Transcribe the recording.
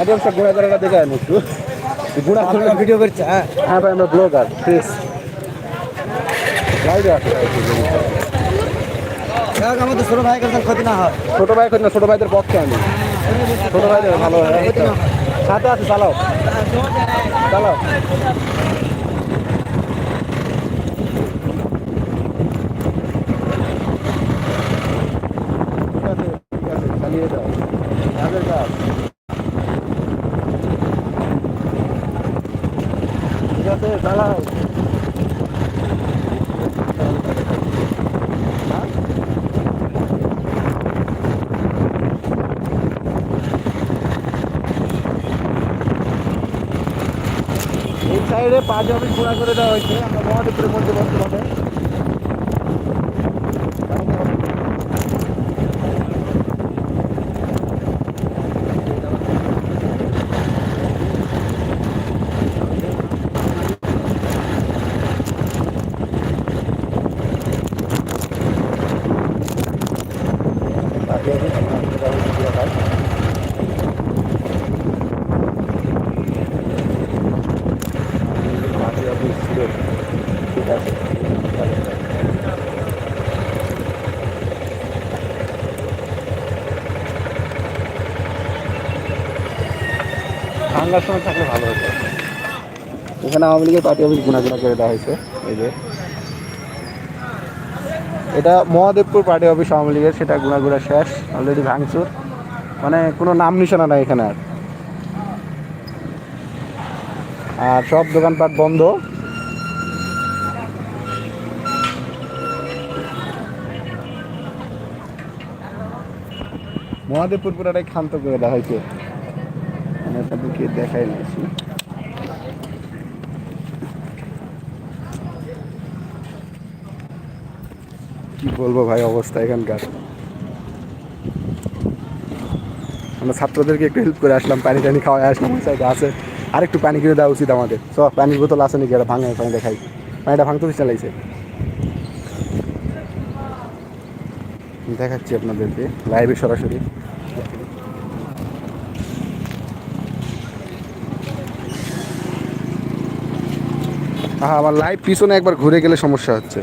করে দেখে আনি একটু ঘোরা করে ভিডিও করছে হ্যাঁ। হ্যাঁ ভাই আমরা ব্লগার প্লিজ লাইভে আছে আমাদের ছোট ভাই কাছে ক্ষতি না হয়। ছোট ভাই না ছোট ভাইদের পক্ষে আমি। ছোট ভাইদের ভালো হয় সাথে আছে চালাও। চালাও। চালিয়ে দাও আছে হ্যাঁ এই সাইডে পাঁচ অফিস ঘোরা করে দেওয়া হয়েছে। আমরা মহাদেবপুরের মধ্যে বর্তমানে পাঁচ অফিস আমাদের দেওয়া হয়েছে পুরো কাজ। পাঁচ অফিস ছিল ঠিক আছে ভাঙ্গার সময় থাকলে ভালো হতো এখানে আওয়ামী লীগের পার্টি অফিস গুণাগুণা করে দেওয়া হয়েছে। এই যে এটা মহাদেবপুর পার্টি অফিস আওয়ামী লীগের, সেটা গুণাগুড়া শেষ অলরেডি ভাঙচুর। মানে কোনো নাম নিশানা নাই এখানে আর। আর সব দোকানপাট বন্ধ। মহাদেবপুর পুরাটাই ক্ষান্ত করে দেওয়া হয়েছে। আমি আপনাদেরকে দেখাই নিয়েছি কি বলব ভাই অবস্থা এখানকার? আমরা ছাত্রদেরকে একটু হেল্প করে আসলাম, পানি টানি খাওয়াই আসলাম সাইডে আছে। আর একটু পানি কিনে দেওয়া উচিত আমাদের। সব পানির বোতল আছে নাকি? এটা ভাঙে পানি দেখাই। পানিটা ভাঙতে চালাইছে। দেখাচ্ছি আপনাদেরকে লাইভে সরাসরি। হ্যাঁ আমার লাইভ পিছনে একবার ঘুরে গেলে সমস্যা হচ্ছে।